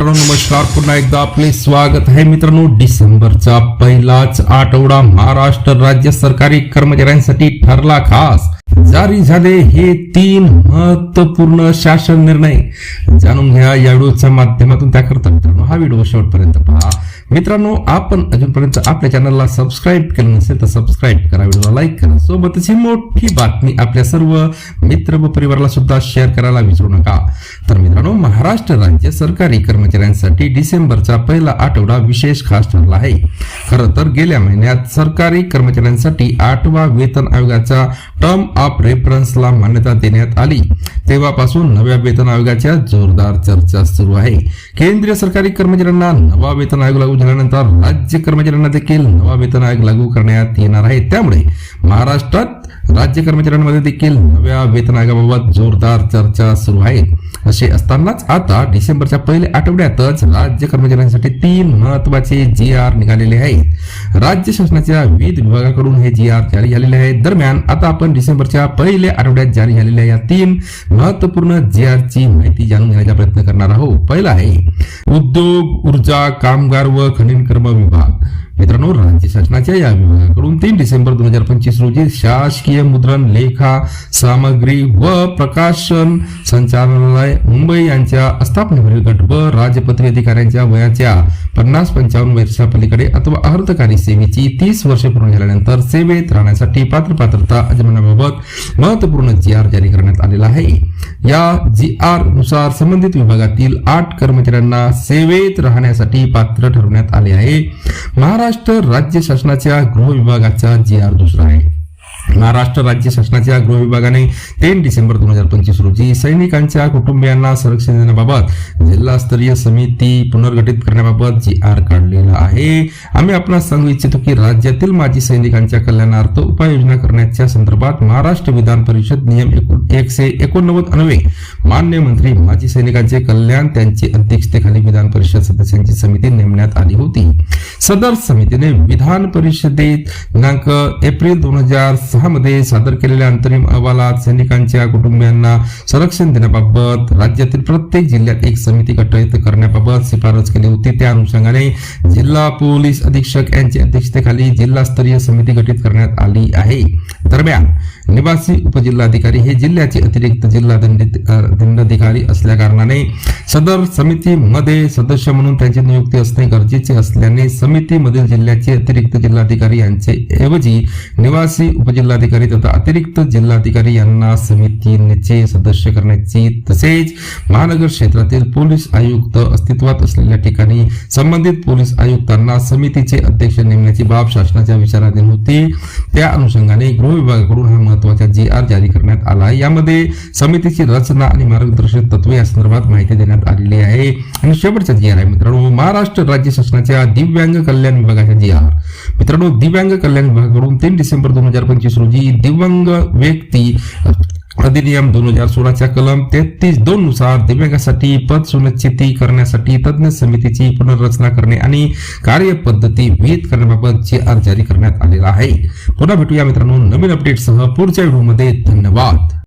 मित्रांनो नमस्कार. पुन्हा एकदा आपले स्वागत आहे मित्रांनो डिसेंबरचा पहिलाच आठवडा महाराष्ट्र राज्य सरकारी कर्मचाऱ्यांसाठी ठरला खास. जारी झाले हे तीन महत्त्वपूर्ण शासन निर्णय. जाणून घ्या या व्हिडिओच्या माध्यमातून त्याकरता मित्रांनो हा व्हिडिओ शेवटपर्यंत पहा. मित्रांनो आपण अजूनपर्यंत आपल्या चॅनलला सबस्क्राईब केलं नसेल तर सबस्क्राईब करा व्हिडिओला लाईक करा. सोबतच ही मोठी बातमी आपल्या सर्व मित्र व परिवाराला सुद्धा शेअर करायला विसरू नका. तर मित्रांनो महाराष्ट्र राज्य सरकारी कर्मचाऱ्यांसाठी डिसेंबरचा पहिला आठवडा विशेष खास ठरला आहे. खरं तर गेल्या महिन्यात सरकारी कर्मचाऱ्यांसाठी आठवा वेतन आयोगाचा टर्म ऑफ रेफरन्सला मान्यता देण्यात आली. तेव्हापासून नव्या वेतन आयोगाच्या जोरदार चर्चा सुरू आहे. केंद्रीय सरकारी कर्मचाऱ्यांना नवा वेतन आयोग लागू झाल्यानंतर राज्य कर्मचाऱ्यांना देखील नवा वेतन आयोग लागू करण्यात येणार आहे. त्यामुळे महाराष्ट्रात राज्य कर्मचाऱ्यांमध्ये देखील नव्या वेतन आयोगाबाबत जोरदार चर्चा सुरू आहे. असे असतानाच आता डिसेंबरच्या पहिल्या आठवड्यातच राज्य कर्मचाऱ्यांसाठी तीन महत्त्वाचे जी आर निघालेले आहेत. राज्य शासनाच्या विविध विभागाकडून हे जी आर जारी झालेले आहेत. दरम्यान आता आपण डिसेंबरच्या पहिल्या आठवड्यात जारी झालेल्या या तीन महत्त्वपूर्ण जी आर ची माहिती जाणून घेण्याचा प्रयत्न करणार आहोत. पहिला आहे उद्योग ऊर्जा कामगार व खनिज कर्म विभाग. मित्रांनो राज्य शासनाच्या या विभागाकडून तीन डिसेंबर दोन हजार पंचवीस रोजी शासकीय मुद्रण लेखा सामग्री व प्रकाशन संचालनालय मुंबई यांच्या स्थापनेवरील गट व राजपत्रित अधिकाऱ्यांच्या वयाच्या पन्नास पंचावन्न वर्षा पलीकडे अथवा अर्धकारी सेवेची तीस वर्षे पूर्ण झाल्यानंतर सेवेत राहण्यासाठी पात्र पात्रता अजमानाबाबत महत्त्वपूर्ण जी आर जारी करण्यात आलेला आहे. या जी आरनुसार संबंधित विभागातील आठ कर्मचाऱ्यांना सेवेत राहण्यासाठी पात्र ठरवण्यात आले आहे. महाराष्ट्र महाराष्ट्र राज्य शासनाच्या गृह विभागाचा जी आर दुसरा आहे. महाराष्ट्र राज्य शासनाच्या गृह विभागाने तीन डिसेंबर दोन हजार पंचवीस रोजी सैनिकांच्या कुटुंबियांना संरक्षण देण्याबाबत जिल्हास्तरीय समिती पुनर्गठित करण्याबाबत जी आर काढलेला आहे. आम्ही आपणास सांगू इच्छितो की राज्यातील माजी सैनिकांच्या कल्याणार्थ उपाययोजना करण्याच्या संदर्भात महाराष्ट्र विधान परिषद नियम एकूण एकशे एकोणनव्वद अन्वे मान्य मंत्री माजी सैनिकांचे कल्याण त्यांची अध्यक्षतेखाली विधान परिषद सदस्यांची समिती नेमण्यात आली होती. सदर समितीने विधान परिषदेत दिनांक एप्रिल दोन हजार सहा मध्ये सादर केलेल्या अंतरिम अहवालात सैनिकांच्या कुटुंबियांना संरक्षण देण्याबाबत राज्यातील प्रत्येक जिल्ह्यात एक समिती गठीत करण्याबाबत शिफारस केली होती. त्या अनुषंगाने जिल्हा पोलीस अधीक्षक यांच्या अध्यक्षतेखाली जिल्हास्तरीय समिती गठीत करण्यात आली आहे. दरम्यान निवासी उपजिल्हाधिकारी हे जिल्ह्याचे अतिरिक्त जिल्हा दंडाधिकारी असल्या कारणाने सदर समितीमध्ये सदस्य म्हणून त्यांची नियुक्ती असणे गरजेचे असल्याने समिती समितीमधील जिल्ह्याचे अतिरिक्त जिल्हाधिकारी यांचे ऐवजी निवासी उपजिल्हाधिकारी तथा अतिरिक्त जिल्हाधिकारी यांना समितीचे सदस्य करण्याची तसेच महानगर क्षेत्रातील पोलीस आयुक्त अस्तित्वात असलेल्या ठिकाणी संबंधित पोलीस आयुक्तांना समितीचे अध्यक्ष नेमण्याची बाब शासनाच्या विचाराधीन होती. त्या अनुषंगाने गृह विभागाकडून हा महत्त्वाचा जी आर जारी करण्यात आला. यामध्ये समितीची रचना आणि मार्गदर्शक तत्वे या संदर्भात माहिती देण्यात आलेली आहे. आणि शेवटचा जी आर आहे मित्रांनो. महाराष्ट्र राज्य शासनाच्या दिव्यांग कल्याण विभागाच्या जी आर मित्रांनो दिव्यांग कल्याण विभागाकडून तीन डिसेंबर दोन हजार पंचवीस रोजी दिव्यांग व्यक्ती अधिनियम दोन हजार सोळाच्या कलम तेहतीस दोन नुसार दिव्यांगासाठी पद सुनिश्चिती करण्यासाठी तज्ज्ञ समितीची पुनर्रचना करणे आणि कार्यपद्धती विहित करण्याबाबत जी अर्ज जारी करण्यात आलेला आहे. पुन्हा भेटूया मित्रांनो नवीन अपडेटसह पुढच्या व्हिडिओमध्ये. धन्यवाद.